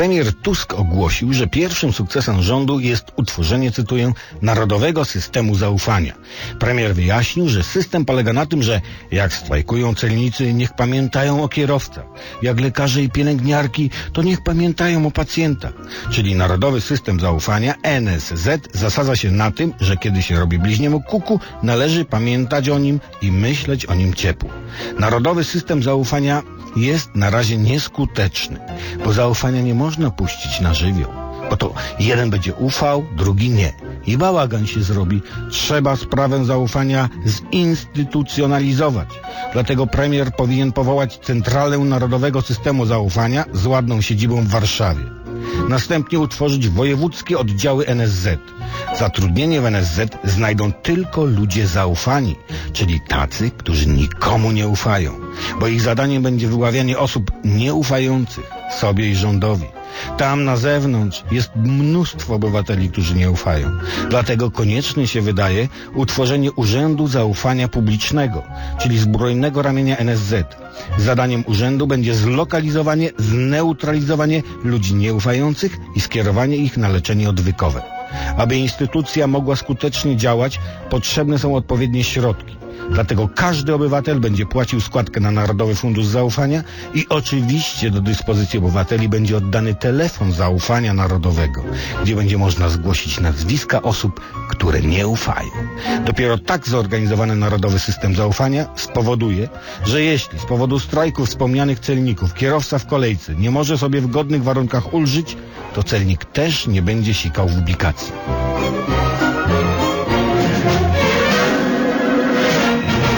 Premier Tusk ogłosił, że pierwszym sukcesem rządu jest utworzenie, cytuję, Narodowego Systemu Zaufania. Premier wyjaśnił, że system polega na tym, że jak strajkują celnicy, niech pamiętają o kierowcach. Jak lekarze i pielęgniarki, to niech pamiętają o pacjentach. Czyli Narodowy System Zaufania, NSZ, zasadza się na tym, że kiedy się robi bliźniemu kuku, należy pamiętać o nim i myśleć o nim ciepło. Narodowy System Zaufania jest na razie nieskuteczny, bo zaufania nie można puścić na żywioł. Bo to jeden będzie ufał, drugi nie. I bałagan się zrobi. Trzeba sprawę zaufania zinstytucjonalizować. Dlatego premier powinien powołać Centralę Narodowego Systemu Zaufania z ładną siedzibą w Warszawie. Następnie utworzyć wojewódzkie oddziały NSZ. Zatrudnienie w NSZ znajdą tylko ludzie zaufani, czyli tacy, którzy nikomu nie ufają, bo ich zadaniem będzie wyławianie osób nieufających sobie i rządowi. Tam na zewnątrz jest mnóstwo obywateli, którzy nie ufają. Dlatego konieczne się wydaje utworzenie Urzędu Zaufania Publicznego, czyli zbrojnego ramienia NSZ. Zadaniem urzędu będzie zlokalizowanie, zneutralizowanie ludzi nieufających i skierowanie ich na leczenie odwykowe. Aby instytucja mogła skutecznie działać, potrzebne są odpowiednie środki. Dlatego każdy obywatel będzie płacił składkę na Narodowy Fundusz Zaufania i oczywiście do dyspozycji obywateli będzie oddany telefon zaufania narodowego, gdzie będzie można zgłosić nazwiska osób, które nie ufają. Dopiero tak zorganizowany Narodowy System Zaufania spowoduje, że jeśli z powodu strajku wspomnianych celników kierowca w kolejce nie może sobie w godnych warunkach ulżyć, to celnik też nie będzie sikał w ubikacji.